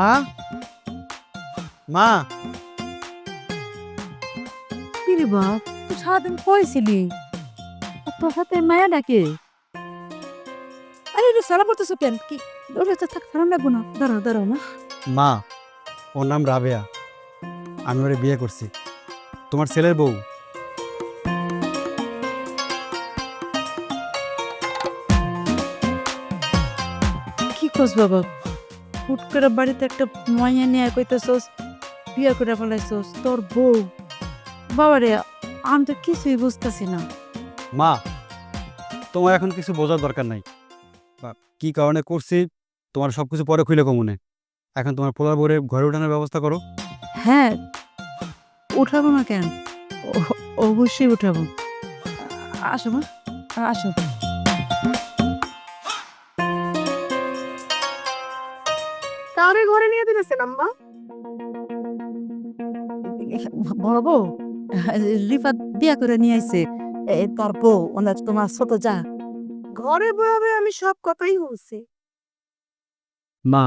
মা? মা? কিরে বাপ তুই সারাদিন কইছিলি আর তোর হাতে মায়া ডাকে আরে রে সারা পড়তেছো কেন? কি দৌড়ে তো থাক খারাপ লাগবো না। দাঁড়াও দাঁড়াও না মা ওর নাম রাবেয়া। আমি ওরে বিয়ে করছি। তোমার ছেলের বউ। কি কস বাবা? হুট করে বাড়িতে একটা মাইয়া নিয়ে কইতেছস বিয়ে করে ফেলাইছস তোর বউ। বাবারে আমি তো কিছুই বুঝতেছি না। মা তোমার এখন কিছু বোঝার দরকার নাই। বা কি কারণে করছি তোমার সব কিছু পরে খুলে কমুনে এখন তোমার পোলার বউরে ঘরে উঠানোর ব্যবস্থা করো। হ্যাঁ উঠাবো না কেন? ও- অবশ্যই উঠাবো। আসো মা আসো। কারে ঘরে নিয়ে দিতেছেন আম্মা? বড় বউ রিফাত বিয়া করে নিয়ে আইছে। তোর বউ ওনার তোমার ছোট যা। ঘরে বয়াবে আমি সব কথাই বলছি মা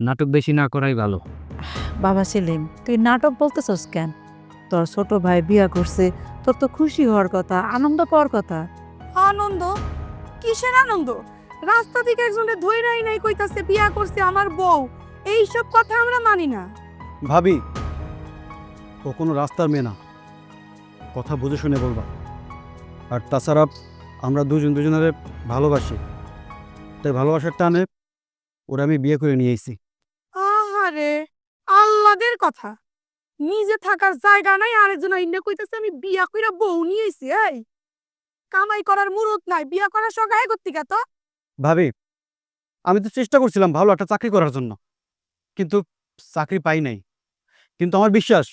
নাটক বেশি না করাই ভালো। বাবা সেলিম তুই নাটক বলতেছস কেন? তোর ছোট ভাই বিয়া করছে তোর তো খুশি হওয়ার কথা আনন্দ পাওয়ার কথা। আনন্দ? কিসের আনন্দ? রাস্তা থেকে একজনে ধইরাই নাই কইতাছে বিয়া করছে আমার বউ। এই সব কথা আমরা মানি না। ভাবি ও কোনো রাস্তার মেয়ে না। কথা বুঝে শুনে বলবা। আর তাছাড়া আমরা দুজন দুজনের ভালোবাসি। তাই ভালোবাসার টানে ওরা আমি বিয়ে করে নিয়ে এসেছি আহারে আল্লাদের কথা। নিজে থাকার জায়গা নাই আরেকজন আইনে কইতাছে আমি বিয়া কইরা বউ নিয়ে আইছি এই। কামাই করার মুরত নাই বিয়া করার আয় করতে তো ভাবি আমি তো চেষ্টা করছিলাম ভালো একটা চাকরি করার জন্য কিন্তু চাকরি পাই নাই। কিন্তু আমার বিশ্বাস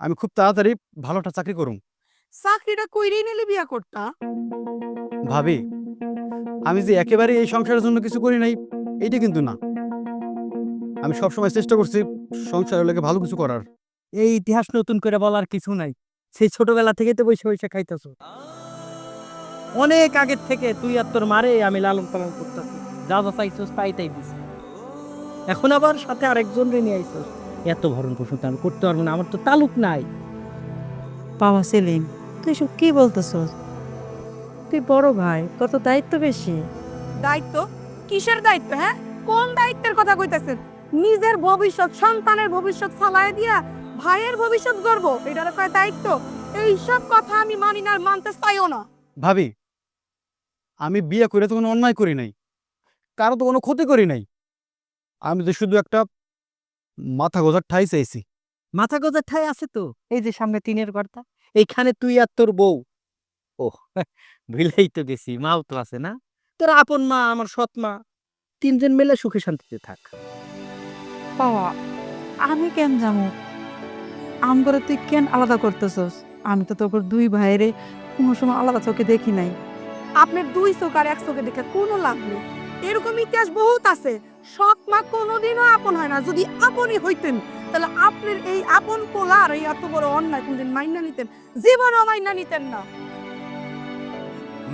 আমি খুব তাড়াতাড়ি ভালো একটা চাকরি করুম। চাকরিটা কইরেই নিলে বিয়া করতা? ভাবি আমি যে একেবারে এই সংসারের জন্য কিছু করি নাই এটা কিন্তু না। আমি সবসময় চেষ্টা করছি সংসারের লোকে ভালো কিছু করার। এই ইতিহাস নতুন করে বলার কিছু নাই। সেই ছোটবেলা থেকে তো বসে বসে খাইতেছ। অনেক আগের থেকে তুই আর তোর মারে আমি লালন পালন করতেছি। যা যা চাইছস তাই তাই দিছি। এখন আবার সাথে আরেকজন রে নিয়ে আইছস এত ভরণ পোষণ তো আমি করতে পারব না আমার তো তালুক নাই। বাবা সেলিম তুই সব কি বলতেছস? তুই বড় ভাই তোর তো দায়িত্ব বেশি। দায়িত্ব? কিসের দায়িত্ব হ্যাঁ? কোন দায়িত্বের কথা কইতাছেন? নিজের ভবিষ্যৎ সন্তানের ভবিষ্যৎ ফালায় দিয়া ভাইয়ের ভবিষ্যৎ গর্ব এটার কয় দায়িত্ব? এইসব কথা আমি মানি না আর মানতে চাইও না। ভাবি আমি বিয়ে করে তো কোনো অন্যায় করি নাই। কারও তো কোনো ক্ষতি করি নাই। আমি তো শুধু একটা মাথা গোজার ঠাই চাইছি। মাথা গোজার ঠাই আছে তো? এই যে সামনে তিনের ঘরটা এইখানে তুই আর তোর বউ। ও ভুলেই তো গেছি মাও তো আছে না? তোর আপন মা আমার সৎ মা। তিনজন মিলে সুখে শান্তিতে থাক। বাবা আমি কেন যাব আম করে তুই কেন আলাদা করতেছস? আমি তো তোর দুই ভাইরে কোনো সময় আলাদা চোখে দেখি নাই। আপনার দুই চোখ আর এক চোখে দেখে কোনো লাভ নেই। এরকম ইতিহাস বহুত আছে। সৎ মা কোনোদিনও আপন হয় না। যদি আপনই হইতেন তাহলে আপনার এই আপন পোলার এই এত বড় অন্যায় কোনদিন মাইনা নিতেন জীবনও মাইনা নিতেন না।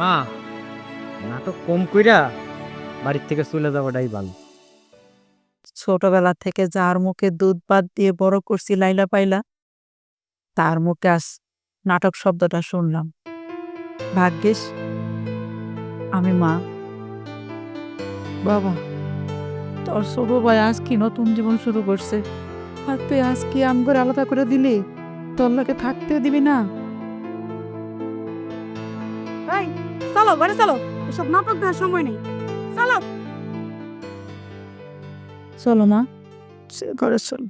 মা নাটক কম কইরা বাড়ির থেকে চলে যাওয়াটাই ভালো ছোটবেলা থেকে যার মুখে দুধ ভাত দিয়ে বড় করছি লাইলা পাইলা তার মুখে আজ নাটক শব্দটা শুনলাম। ভাগ্যিস আমি মা। বাবা তোর ছোট ভাই আজ কি নতুন জীবন শুরু করছে? আর তুই আজ কি আম করে আলাদা করে দিলি? তোর লোকে থাকতে দিবি না? এই চলো বাড়ি চলো। এসব নাটক দেওয়ার সময় নেই। চলো। চলো মা। ঘরে চল।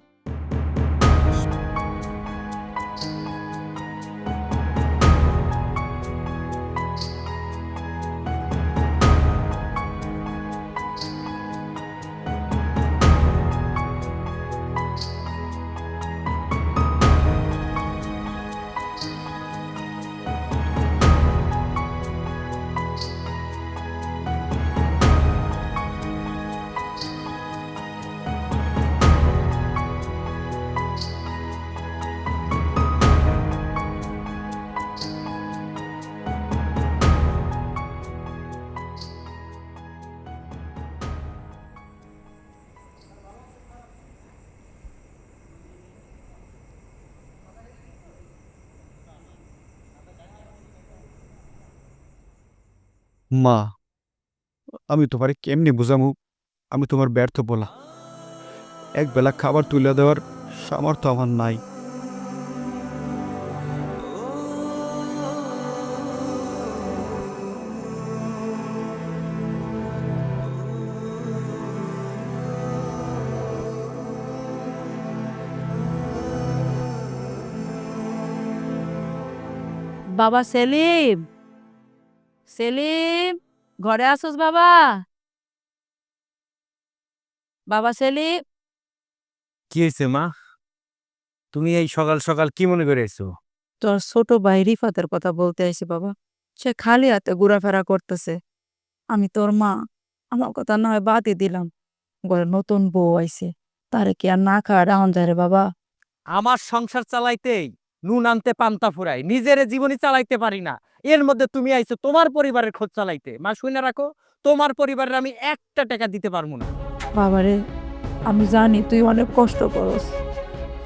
মা। আমি তোমারে কেমনি বুঝামু? আমি তোমার ব্যর্থ বলা। এক বেলা খাবার তুলে দেওয়ার সামর্থ্য আমার নাই। বাবা সেলিম! সেলিম ঘরে আসোস বাবা। বাবা সেলিম। কি হয়েছে মা? তুমি এই সকাল সকাল কি মনে করে এসো? তোর ছোট ভাই রিফাতের কথা বলতে আইছি বাবা। সে খালি হাতে ঘোরাফেরা করতেছে। আমি তোর মা। আমার কথা না হয় বাদই দিলাম। ঘরে নতুন বউ আইছে। তারে কি আর না খাওয়া রাহন যায় রে বাবা। আমার সংসার চালাইতেই নুন আনতে পান্তা ফুরাই নিজের জীবনই চালাইতে পারি না। এর মধ্যে তুমি আইছো তোমার পরিবারের খোঁজ চালাইতে। মা শুনে রাখো তোমার পরিবারের আমি একটা টাকা দিতে পারব না। বাবারে আমি জানি তুই অনেক কষ্ট করস।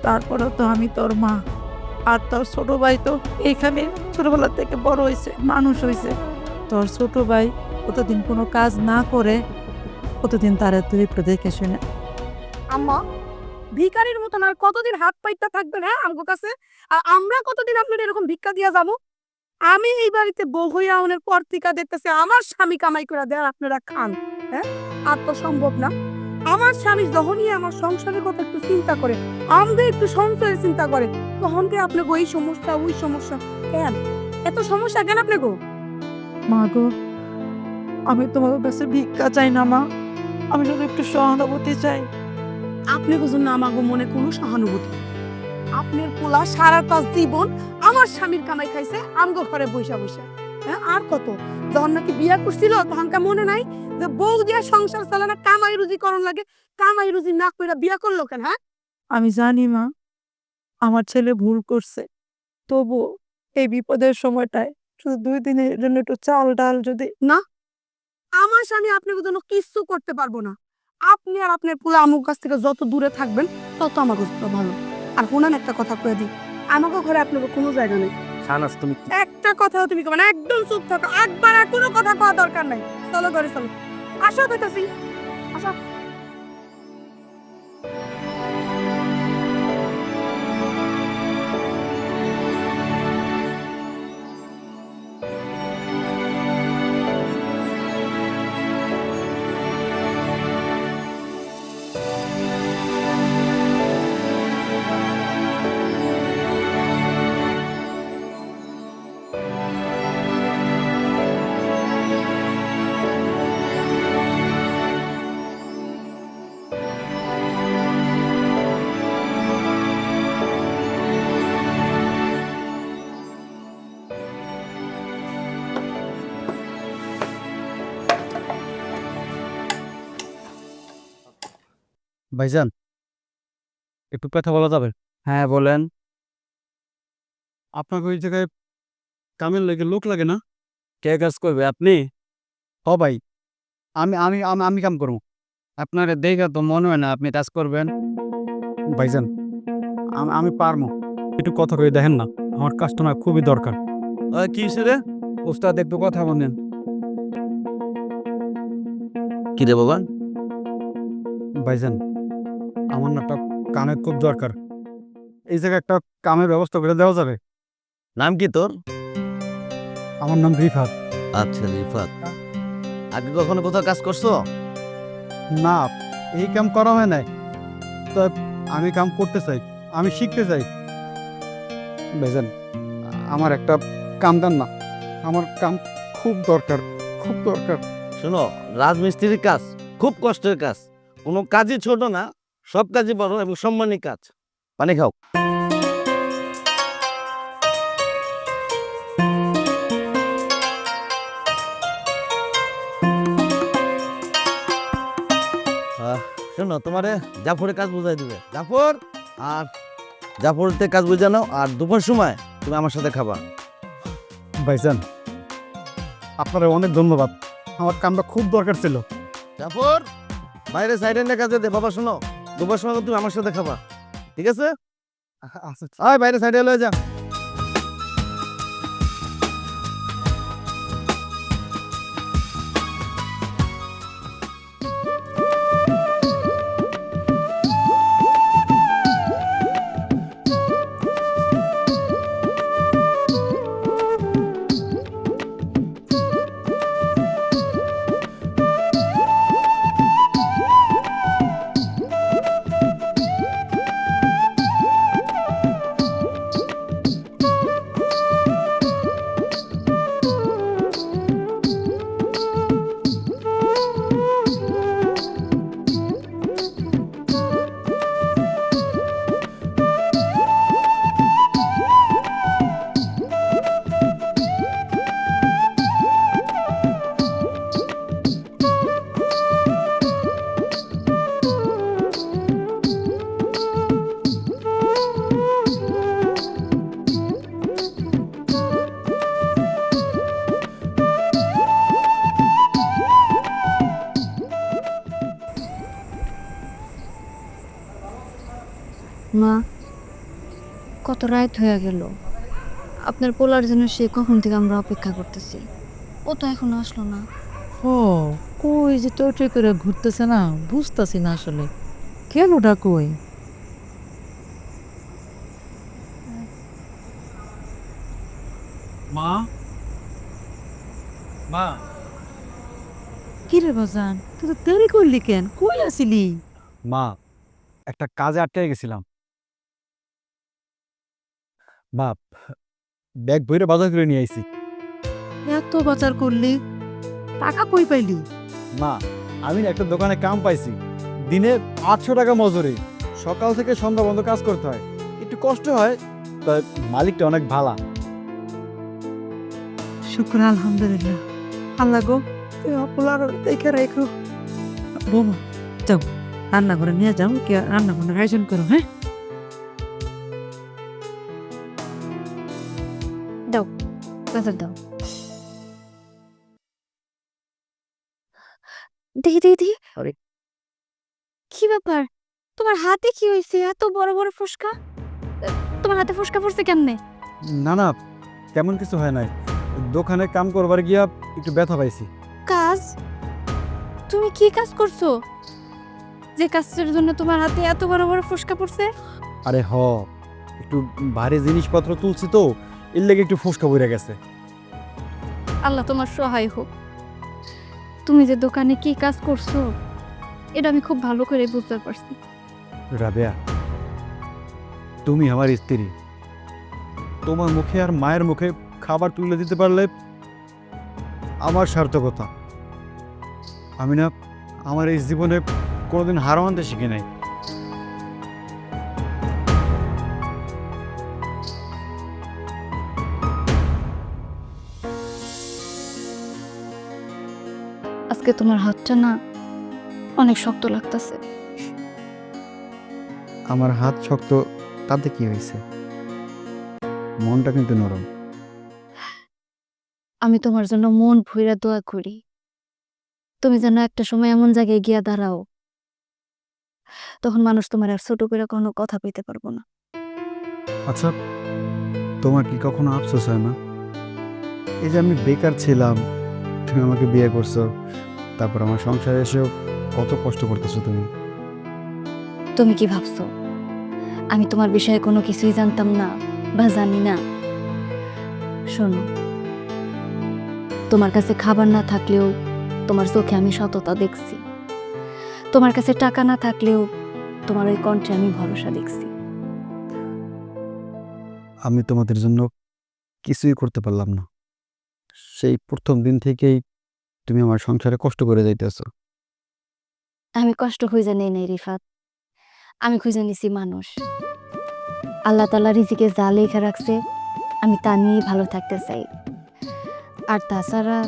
তারপরে তো আমি তোর মা আর তোর ছোট ভাই তো এখানে ছোটবেলা থেকে বড় হয়েছে মানুষ হয়েছে তোর ছোট ভাই কতদিন কোনো কাজ না করে কতদিন তারা তুই একটু দেখে শুনে। আম্মা ভিখারির মতন আর কতদিন হাত পাইতে থাকবেন হ্যাঁ আমার কাছে? আর আমরা কতদিন আপনার এরকম ভিক্ষা দিয়া যাব? আমি এই বাড়িতে বউ হইয়া আউনের পর থেকে দেখতেছি আমার স্বামী কামাই করে দেয় আপনারা খান হ্যাঁ? আর তো সম্ভব না। আমার স্বামী যখনই আমার সংসারের কথা একটু চিন্তা করে আমাদের একটু সংসারের চিন্তা করে, তখন কি আপনি ওই সমস্যা ওই সমস্যা? কেন? এত সমস্যা কেন আপনি গো মা গো, আমি তোমার কাছে ভিক্ষা চাই না মা। আমি শুধু একটু সহানুভূতি চাই। আপনি বুঝুন না আমাগো মনে কোনো সহানুভূতি। আপনার পোলা সারা পাঁচ জীবন আমার স্বামীর কামাই খাইছে আমগো ঘরে বৈশা বৈশা হ্যাঁ আর কত? যখন নাকি বিয়া করছিল তখনকার মনে নাই যে বউ দিয়া সংসার চালে না কামাই রুজি করন লাগে কামাই রুজি না কইরা বিয়া করল কেন হ্যাঁ? আমি জানি মা আমার ছেলে ভুল করছে। তবু এই বিপদের সময়টায় শুধু দুই দিনের জন্য একটু চাল ডাল যদি না আমার স্বামী আপনাকে জন্য কিচ্ছু করতে পারব না। আপনি আর আপনার পুরো আমুক গাছ থেকে যত দূরে থাকবেন তত আমার কাছে ভালো। আর কোনান একটা কথা কয়ে দিই আমাকে ঘরে আপনার কোনো জায়গা নেই। সানাস তুমি একটা কথাও তুমি কবে একদম চুপ থাকো। একবার আর কোনো কথা কওয়া দরকার নাই। চলো ঘরে চলো। আসো কইতাছি। আসো। ভাইজান? একটু কথা বলা যাবে? হ্যাঁ বলেন। আপনাকে ওই জায়গায় কামের লেগে লোক লাগে না? কে কাজ করবে? আপনি? হ ভাই। আমি আমি আমি আমি কাম করব। আপনার দেখে তো মনে হয় না আপনি কাজ করবেন। ভাইজান আমি পারব। একটু কথা কয়ে দেখেন না। আমার কাস্টমার খুবই দরকার। কি রে? ওস্তাদ একটু কথা বলেন। কি রে বাবা? ভাইজান আমার না একটা কামের খুব দরকার। এই জায়গায় একটা কামের ব্যবস্থা করে দেওয়া যাবে। নাম কি তোর? আমার নাম রিফাত। আচ্ছা রিফাত। আগে কখনো কোথাও কাজ করছ? না এই কাম করা হয় নাই। তো আমি কাম করতে চাই আমি শিখতে চাই। ভাইজান আমার একটা কাম দেন না। আমার কাম খুব দরকার খুব দরকার। শোনো রাজমিস্ত্রির কাজ খুব কষ্টের কাজ। কোনো কাজই ছোট না সব কাজই বড় এবং সম্মানী কাজ। পানি খাও। শোনো তোমারে জাফরের কাজ বুঝাই দিবে। জাফর আর জাফরতে কাজ বুঝানো আর দুপুর সময় তুমি আমার সাথে খাবা। ভাইজান আপনার অনেক ধন্যবাদ। আমার কামটা খুব দরকার ছিল। জাফর বাইরে সাইডেন্ডে কাজে দে বাবা শোনো। দুপুর সময় তুমি আমার সাথে খাবা ঠিক আছে? আচ্ছা আয় বাইরে সাইডে লয়ে যা। রাত হয়ে গেল। আপনার পোলার জন্য সে কখন থেকে আমরা অপেক্ষা করতেছি? ও তো এখনও আসলো না। ও কই যে টই করে ঘুরতেছে না? বুঝতেছি না আসলে। কেন ওটা কই? মা? মা? কি রে বাজান তুই তো দেরি করলি কেন? কই আসিলি? মা একটা কাজে আটকে গেছিলাম। বাপ ব্যাগ বইরে বাজার করে নিয়ে আইছি। এত বাজার করলি? টাকা কই পাইলি? মা আমি একটা দোকানে কাম পাইছি। দিনে আটশো টাকা মজুরি। সকাল থেকে সন্ধ্যা বন্ধ কাজ করতে হয়। একটু কষ্ট হয় তা মালিকটা অনেক ভালা। শুক্র আলহামদুলিল্লাহ। আল্লাহ গো অপলার দেখে রেখো বোমা যাও। রান্না করে নিয়ে যাও কে রান্না করে আয়োজন করো হ্যাঁ? বাজার দাও দেখি দেখি দেখি। কি ব্যাপার? তোমার হাতে কি হয়েছে এত বড় বড় ফুসকা? তোমার হাতে ফুসকা পড়ছে কেমনে? না না তেমন কিছু হয় নাই। দোকানে কাম করবার গিয়া একটু ব্যথা পাইছি। কাজ? তুমি কি কাজ করছ? যে কাজের জন্য তোমার হাতে এত বড় বড় ফুসকা পড়ছে আরে হ একটু ভারী জিনিসপত্র তুলছি তো। এর লেগে একটু ফুসকা বইরা গেছে। আল্লাহ তোমার সহায় হোক। তুমি যে দোকানে কি কাজ করছ এটা আমি খুব ভালো করে বুঝতে পারছি। রাবেয়া তুমি আমার স্ত্রী। তোমার মুখে আর মায়ের মুখে খাবার তুলে দিতে পারলে আমার সার্থকতা। আমি না আমার এই জীবনে কোনোদিন হার মানতে শিখি নাই। আজকে তোমার হাতটা না অনেক শক্ত লাগতেছে। আমার হাত শক্ত তাতে কি হয়েছে? মনটা কিন্তু নরম। আমি তোমার জন্য মন ভইরা দোয়া করি। তুমি যেন একটা সময় এমন জায়গায় গিয়া দাঁড়াও তখন মানুষ তোমার আর ছোট করে কোনো কথা কইতে পারব না। আচ্ছা তোমার কি কখনো আফসোস হয় না? এই যে আমি বেকার ছিলাম তুমি আমাকে বিয়ে করছ তারপর আমার সংসারে এসেও কত কষ্ট করতেছো তুমি? তুমি কি ভাবছ? আমি তোমার বিষয়ে কোনো কিছুই জানতাম না বা জানি না। শোনো তোমার কাছে খাবার না থাকলেও তোমার চোখে আমি সততা দেখছি। তোমার কাছে টাকা না থাকলেও তোমার ওই কণ্ঠে আমি ভরসা দেখছি। আমি তোমাদের জন্য কিছুই করতে পারলাম না। সেই প্রথম দিন থেকেই তুমি আমার সংসারে কষ্ট করে যাইতেছো। আমি কষ্ট খুঁজে নেই নাই রিফাত। আমি খুঁজে নিছি মানুষ। আল্লাহ তালা রিজিকে যা লেখা রাখছে আমি তা নিয়ে ভালো থাকতে চাই। আর তাছাড়া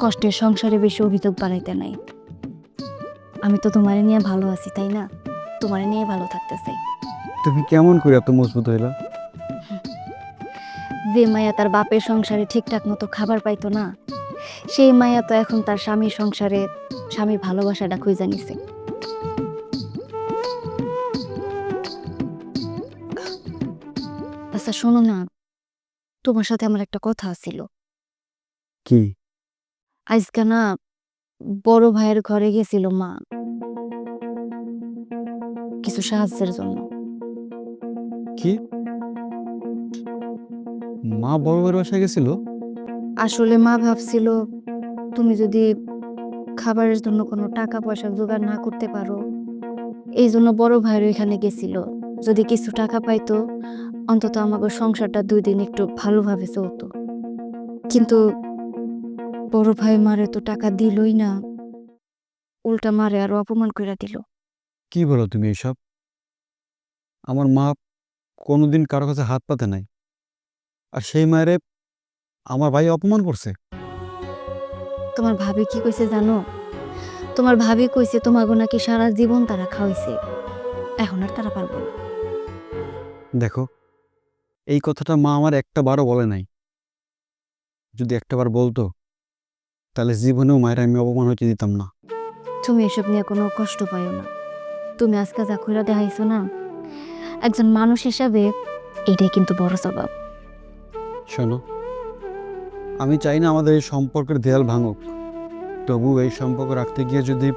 কষ্টের সংসারে বেশি অভিযোগ বাড়াইতে নাই। আমি তো তোমারে নিয়ে ভালো আছি তাই না? তোমারে নিয়ে ভালো থাকতে চাই। তুমি কেমন করে এত মজবুত হইলা? যে মায়া তার বাপের সংসারে ঠিকঠাক মতো খাবার পাইতো না সেই মায়া তো এখন তার স্বামীর সংসারে স্বামীর ভালোবাসাটা খুঁজে নিছে। আচ্ছা শোনো না তোমার সাথে আমার একটা কথা ছিল। কি? আজকে না বড় ভাইয়ের ঘরে গেছিল মা। কিছু সাহায্যের জন্য। কি? মা বড় ভাইয়ের বাসায় গেছিল? আসলে মা ভাবছিল, তুমি যদি খাবারের জন্য কোনো টাকা পয়সা জোগাড় না করতে পারো, এই জন্য বড় ভাইয়ের ওইখানে গেছিল। যদি কিছু টাকা পাইতো, অন্তত আমাকে সংসারটা দুই দিন একটু ভালোভাবে চলতো। কিন্তু বড় ভাই মারে তো টাকা দিলই না। উল্টা মারে আরও অপমান করে দিল। কি বলো তুমি এইসব আমার মা কোনোদিন কারও কাছে হাত পাতে নাই। আর সেই মায়েরে আমার ভাই অপমান করছে। তোমার ভাবি কি কইছে জানো? তোমার ভাবি কইছে তোমাকে নাকি সারা জীবন তারা খাওয়াইছে। এখন আর তারা পারব না। দেখো এই কথাটা মা আমার একটা বারও বলে নাই। যদি একটাবার বলতো তাহলে জীবনেও মায়ের আমি অপমান হতে দিতাম না। তুমি এসব নিয়ে কোনো কষ্ট পাইও না। তুমি আজকে যা কইরা দেখাইছো না একজন মানুষ হিসাবে এটাই কিন্তু বড় স্বভাব। শোনো আমি চাই না আমাদের এই সম্পর্কের দেয়াল ভাঙুক। তবু এই সম্পর্ক রাখতে গিয়ে যদি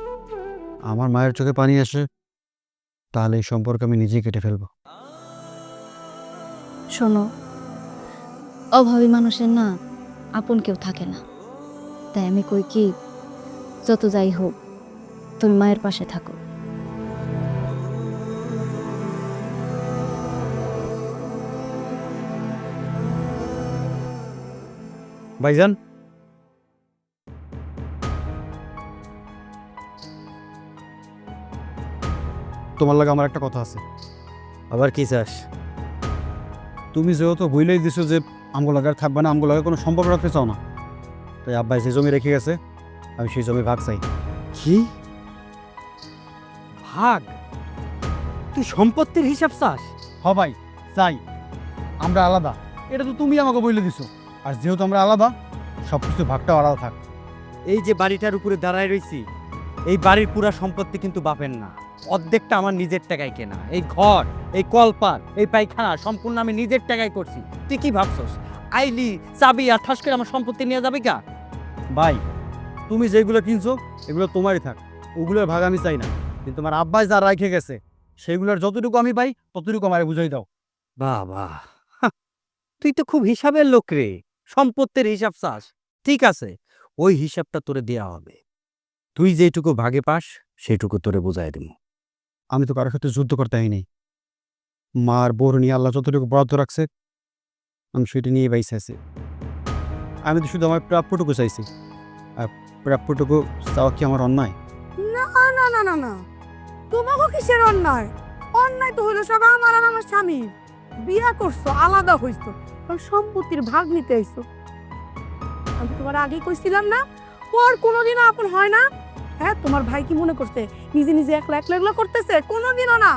আমার মায়ের চোখে পানি আসে, তাহলে এই সম্পর্ক আমি নিজেই কেটে ফেলব। শোনো, অভাবী মানুষের না আপন কেউ থাকে না। তাই আমি কই কি, যত যাই হোক, তুমি মায়ের পাশে থাকো। ভাইজান? তোমার লাগে আমার একটা কথা আছে। আবার কি চাস? তুমি যেহেতু বইলেই দিছো যে আমগো লাগার থাকবে না আমগো লাগার কোনো সম্পর্ক রাখতে চাও না। তাই আব্বাই যে জমি রেখে গেছে আমি সেই জমি ভাগ চাই। কি? ভাগ? তুই সম্পত্তির হিসাব চাস? হ ভাই চাই। আমরা আলাদা। এটা তো তুমি আমাকে বইলে দিছো। আর যেহেতু আমরা আলাদা সব কিছু ভাগটাও আলাদা থাক। এই যে বাড়িটার উপরে দাঁড়ায় রইছি এই বাড়ির পুরা সম্পত্তি কিন্তু বাপের না। অর্ধেকটা আমার নিজের টাকায় কেনা। এই ঘর এই কলপার এই পায়খানা সম্পূর্ণ আমি নিজের টাকায় করছি। তুই কি ভাবছস? আইলি চাবি আর ঠাস করে আমার সম্পত্তি নিয়ে যাবে কা ভাই তুমি যেগুলো কিনছো এগুলো তোমারই থাক। ওগুলোর ভাগ আমি চাই না। কিন্তু তোমার আব্বাই যা রেখে গেছে সেগুলোর যতটুকু আমি পাই ততটুকু আমার বুঝাই দাও। বাবা তুই তো খুব হিসাবের লোক রে। সম্পত্তির হিসাব চাস, ঠিক আছে, ওই হিসাবটা তোরে দেয়া হবে। তুই যেটুকু ভাগে পাস সেটুকু তোরে বুঝাই দিব আমি তো কারোর সাথে যুদ্ধ করতে হয়নি মার বোর নিয়ে আল্লাহ যতটুকু বরাদ্দ রাখছে, আমি সেটা নিয়ে বাইসে আছি। আমি তো শুধু আমার প্রাপ্যটুকু চাইছি। আর প্রাপ্যটুকু চাওয়া কি আমার অন্যায়? না না না না না। তোমাকে কিসের অন্যায়? অন্যায় তো হইল সব আমার আর আমার স্বামী বিয়া করছ, আলাদা হইছো সম্পত্তির ভাগ নিতে আইছো। আমি তোমার আগে কইছিলাম না পর কোনোদিনও আপন হয় না। হ্যাঁ তোমার ভাই কি মনে করছে? নিজে নিজে একলা একলা একলা করতেছে? কোনোদিনও না।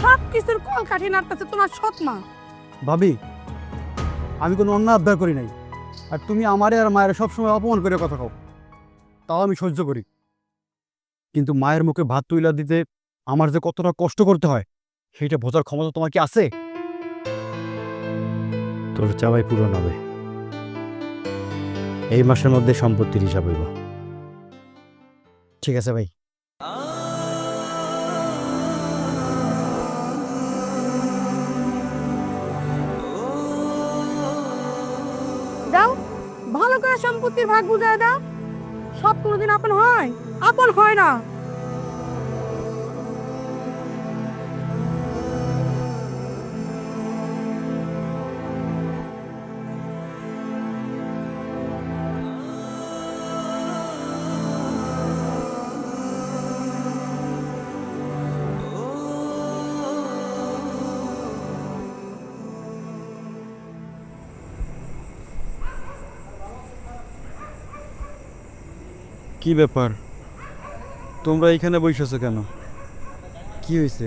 সব কিছুর কল কাঠি নাড়তেছে তোমার সৎ মা ভাবি, আমি কোনো অন্য আবদার করি নাই। আর তুমি আমারে আর মায়ের সবসময় অপমান করে কথা কও। তাও আমি সহ্য করি। কিন্তু মায়ের মুখে ভাত তুইলা দিতে আমার যে কতটা কষ্ট করতে হয়, সেইটা বোঝার ক্ষমতা তোমার কি আছে? তোর চাওয়াই পূরণ হবে। এই মাসের মধ্যে সম্পত্তির হিসাব হইব। ঠিক আছে ভাই। দাও ভালো করে সম্পত্তির ভাগ বুঝায় দাও। সব কোনোদিন আপন হয় আপন হয় না। কি ব্যাপার? তোমরা এখানে বসেছো কেন? কি হয়েছে?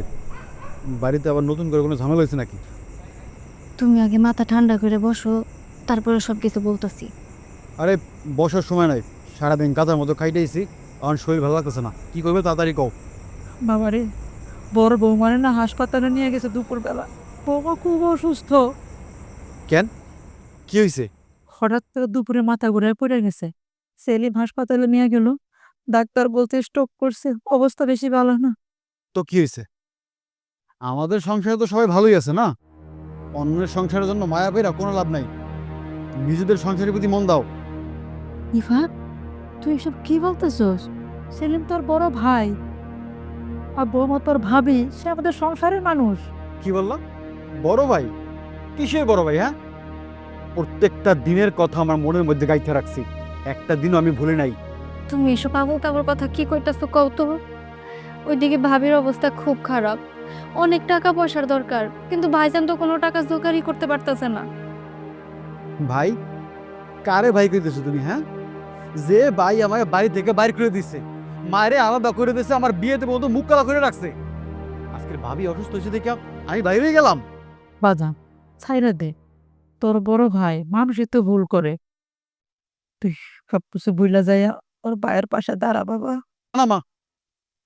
বাড়িতে আবার নতুন করে কোনো ঝামেলা হয়েছে নাকি? তুমি আগে মাথা ঠান্ডা করে বসো তারপরে সব কিছু বলতেছি। আরে বসার সময় নাই। সারাদিন কাতার মতো খাইতেইছি আমার শরীর ভালো লাগতেছে না। কি করবে তাড়াতাড়ি কও। বাবারে বড় বৌমারে না হাসপাতালে নিয়ে গেছে দুপুরবেলা। বৌমা খুব অসুস্থ। কেন? কি হয়েছে? হঠাৎ করে দুপুরে মাথা ঘুরে পড়ে গেছে। সেলিম হাসপাতালে নিয়ে গেল। ডাক্তার বলতে স্ট্রোক করছে। অবস্থা বেশি ভালো না। তো কি হয়েছে? আমাদের সংসারে তো সবাই ভালোই আছে না? অন্যের সংসারের জন্য মায়া পেরা কোনো লাভ নাই। নিজেদের সংসারের প্রতি মন দাও। ইফা তুই এসব কি বলতেছস? সেলিম তোর বড় ভাই। আর বৌমা তোর ভাবি সে আমাদের সংসারের মানুষ। কি বললাম বড় ভাই? কিসের বড় ভাই হ্যাঁ? প্রত্যেকটা দিনের কথা আমার মনের মধ্যে গাইতে রাখছি। একটা দিনও আমি ভুলে নাই। তুমি এসব আবু কাবুর কথা কি কইতাছো কও তো? ওইদিকে ভাবির অবস্থা খুব খারাপ। অনেক টাকা পয়সার দরকার কিন্তু ভাইজান তো কোনো টাকা জোগাড়ই করতে পারতাছে না। ভাই কারে ভাই কইতেছো তুমি হ্যাঁ? যে ভাই আমাকে বাড়ি থেকে বাইর করে দিছে মায়েরে আলাদা করে দিছে আমার বিয়েতে বলতো মুখ কালা করে রাখছে। আজকের ভাবি অসুস্থ হয়েছে দেখে আমি বাইরে গেলাম। বাজান ছাইরা দে। তোর বড় ভাই মানুষই তো ভুল করে। তুই সব কিছু বুইলা যাইয়া ওর ভাইয়ের পাশে দাঁড়া বাবা। না মা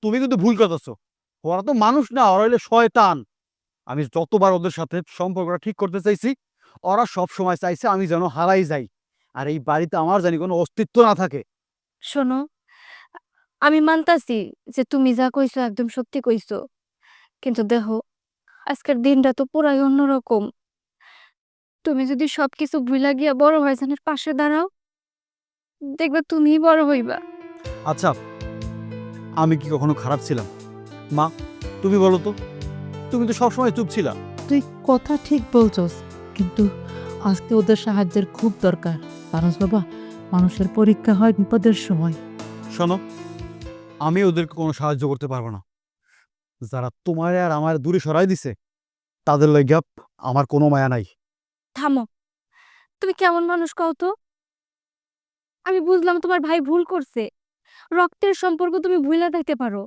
তুমি কিন্তু ভুল করতেছো। ওরা তো মানুষ না ওরা হইলে শয়তান। আমি যতবার ওদের সাথে সম্পর্কটা ঠিক করতে চাইছি ওরা সব সময় চাইছে আমি যেন হারাই যাই। আর এই বাড়িতে আমার জানি কোনো অস্তিত্ব না থাকে। শোনো আমি মানতাছি যে তুমি যা কইছো একদম সত্যি কইছো। কিন্তু দেখো আজকের দিনটা তো পুরাই অন্যরকম। তুমি যদি সবকিছু ভুলা গিয়া বড় ভাইজানের পাশে দাঁড়াও দেখবে তুমি বড় হইবা। আচ্ছা আমি কি কখনো খারাপ ছিলাম? মা তুমি বলো তো তুমি তো সবসময় চুপ ছিলা। তুই কথা ঠিক বলছস কিন্তু আজকে ওদের সাহায্যের খুব দরকার। পারস বাবা মানুষের পরীক্ষা হয় বিপদের সময়। শোনো আমি ওদেরকে কোনো সাহায্য করতে পারব না। যারা তোমার আর আমার দূরে সরাই দিছে তাদের লইগা আমার কোনো মায়া নাই। থামো। তুমি কেমন মানুষ কও তো? আমি বুঝলাম তোমার ভাই ভুল করছে। রক্তের সম্পর্ক তুমি ভুলে থাকতে পারো।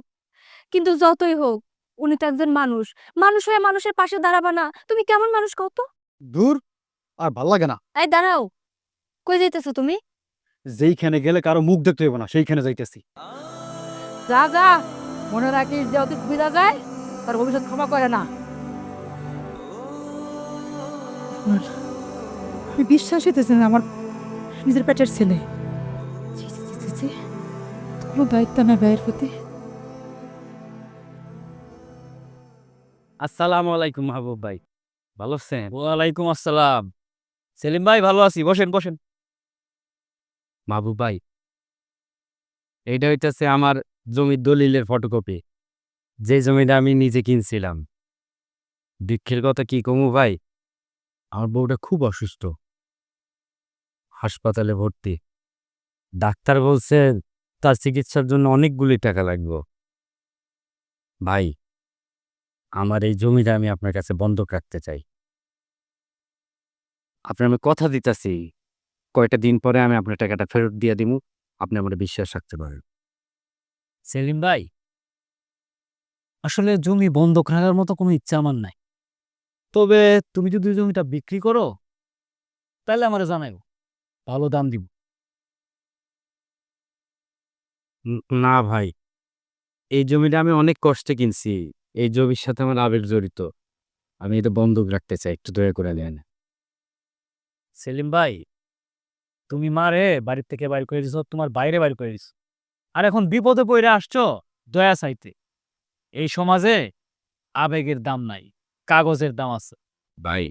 কিন্তু যতই হোক উনি তো একজন মানুষ। মানুষ হয়ে মানুষের পাশে দাঁড়াবা না। তুমি কেমন মানুষ কও তো? দূর আর ভালো লাগে না। এই দাঁড়াও। কই যাইতেছো তুমি? যেইখানে গেলে কারও মুখ দেখতে হইব না সেইখানে যাইতেছি। যা যা। মনে রাখিস যে অতীত বিদা যায় তার ভবিষ্যৎ ক্ষমা করে না। আমি বিশ্বাস হইতেছে না আমার নিজের পেটের ছেলে। না ভাইয়ের প্রতি আসসালামু আলাইকুম মাহবুব ভাই ভালো আছেন ওয়ালাইকুম আসসালাম সেলিম ভাই ভালো আছি বসেন বসেন মাহবুব ভাই এইটা হইতেছে আমার জমির দলিলের ফটোকপি যে জমিটা আমি নিজে কিনছিলাম। দুঃখের কথা কি কমু ভাই? আমার বউটা খুব অসুস্থ। হাসপাতালে ভর্তি। ডাক্তার বলছে তার চিকিৎসার জন্য অনেকগুলি টাকা লাগবে। ভাই, আমার এই জমিটা আমি আপনার কাছে বন্ধক রাখতে চাই। আপনার আমি কথা দিতেছি, কয়টা দিন পরে আমি আপনার টাকাটা ফেরত দিয়ে দিব আপনি আমার বিশ্বাস রাখতে পারেন। সেলিম ভাই, আসলে জমি বন্ধক রাখার মতো কোনো ইচ্ছা আমার নাই। তবে তুমি যদি জমিটা বিক্রি করো, তাহলে আমার জানাইও, ভালো দাম দিব। না ভাই। এই জমিটা আমি অনেক কষ্টে কিনছি। এই জমির সাথে আমার আবেগ জড়িত। আমি এটা বন্ধক রাখতে চাই, একটু দয়া করে দেন। সেলিম ভাই, তুমি মারে বাড়ির থেকে বাইর করে দিছো, তোমার বাইরে বাইর করে দিছো। আর এখন বিপদে পড়ে আসছো, দয়া চাইতে। এই সমাজে আবেগের দাম নাই, কাগজের দাম আছে। ভাই,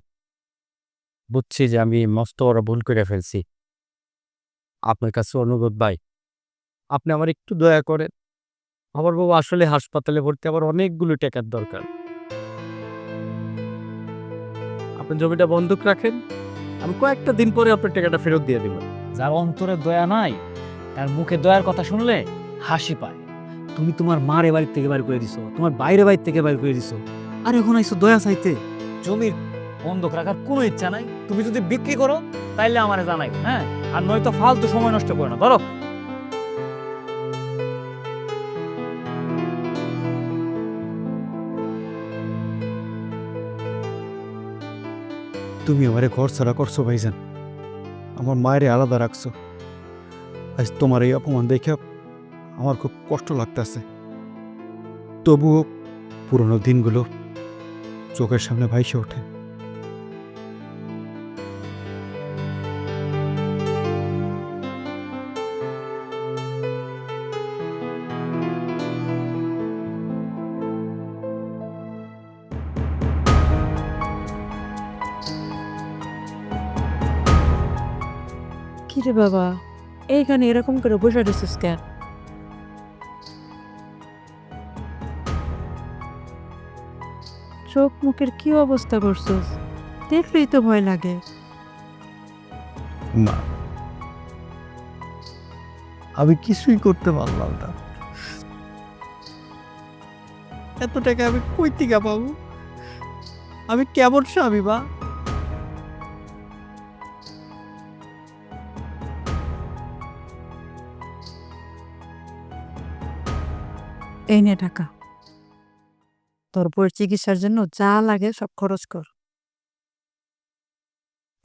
বুঝছি যে আমি মস্ত বড় ভুল করে ফেলছি। আপনার কাছে অনুরোধ ভাই আপনি আমার একটু দয়া করেন। আমার বাবা আসলে হাসপাতালে ভর্তি আবার অনেকগুলো টাকার দরকার। আপনি জমিটা বন্ধক রাখেন, আমি কয়েকটা দিন পরে আপনার টাকাটা ফেরত দিয়ে দেব। যার অন্তরে দয়া নাই, তার মুখে দয়ার কথা শুনলে হাসি পায়। তুমি তোমার মারে বাড়ির থেকে বাইর করে দিছো, তোমার বাইরে বাড়ির থেকে বাইর করে দিছো। আর এখন আইসো দয়া চাইতে। জমির বন্ধক রাখার কোনো ইচ্ছা নাই। তুমি যদি বিক্রি করো, তাইলে আমারে জানাই হ্যাঁ? আর নয়তো ফালতু সময় নষ্ট করো না। ধরো তুমি আমারে ঘর ছাড়া করছ ভাইজান। আমার মায়ের আলাদা রাখছো। আজ তোমার এই অপমান দেখে আমার খুব কষ্ট লাগতেছে। তবুও পুরনো দিনগুলো চোখের সামনে ভাইসে ওঠে। বাবা। এইখানে এরকম করে বসে রেছিস কেন? চোখ মুখের কি অবস্থা করছিস? দেখলেই তো ভয় লাগে। না। আমি কিছুই করতে পারলাম না। এত টাকা আমি কই থেকে পাবো? আমি কেমন স্বামী বা এই নে টাকা। তোর বউয়ের চিকিৎসার জন্য যা লাগে সব খরচ কর।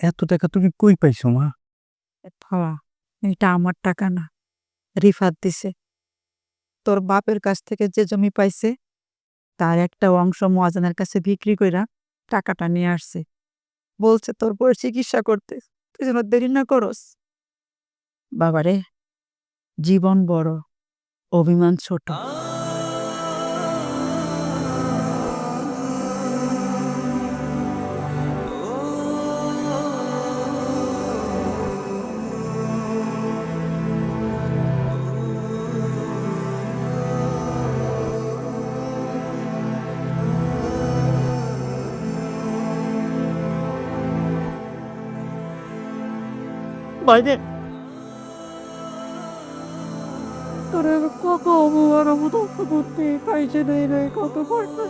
এত টাকা তুমি কই পাইছো মা? বাবা এটা আমার টাকা না রিফাত দিছে। তোর বাপের কাছ থেকে যে জমি পাইছে তার একটা অংশ মহাজনের কাছে বিক্রি কইরা টাকাটা নিয়ে আসছে। বলছে তোর বউয়ের চিকিৎসা করতে তুই যেন দেরি না করস। বাবারে জীবন বড় অভিমান ছোট। বাইরে। তোরে কত অপমান মতো করতে পাইছে নেই রে কত করতে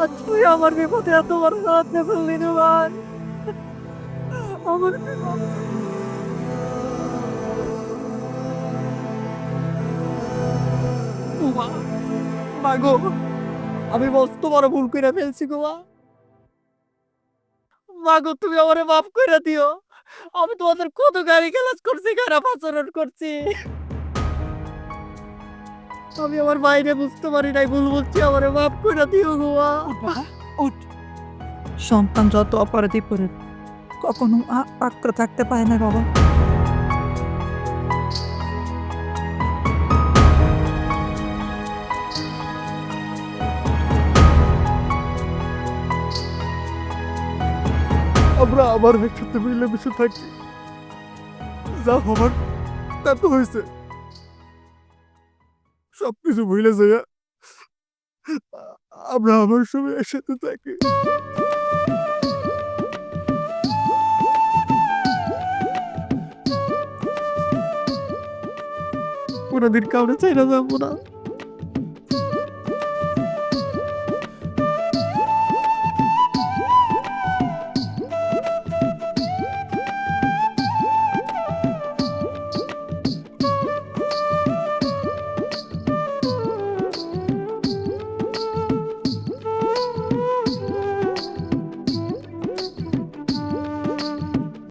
আর তুই আমার বিপদে এত বড় না ভাই। আমার মা গো আমি মস্ত বড় ভুল করে ফেলছি গো মা। মা গো তুমি আমারে মাফ করে দিও। আমি তোমাদের কত গাড়ি খেলাস করছি খারাপ আচরণ করছি। আমি আমার বাইরে বুঝতে পারি নাই, ভুল বলছি আমারে মাফ করে দিও গো উঠ। সন্তান যত অপরাধী করে কখনো আক্র থাকতে পায় না, বাবা। আমরা আমার একসাথে মিলেমিশে থাকি। যা হবার, তা তো হয়েছে। সব কিছু ভুলে যায় আমরা আমার সময় একসাথে থাকি। কোনোদিন কাউরে চাইনা যাব না।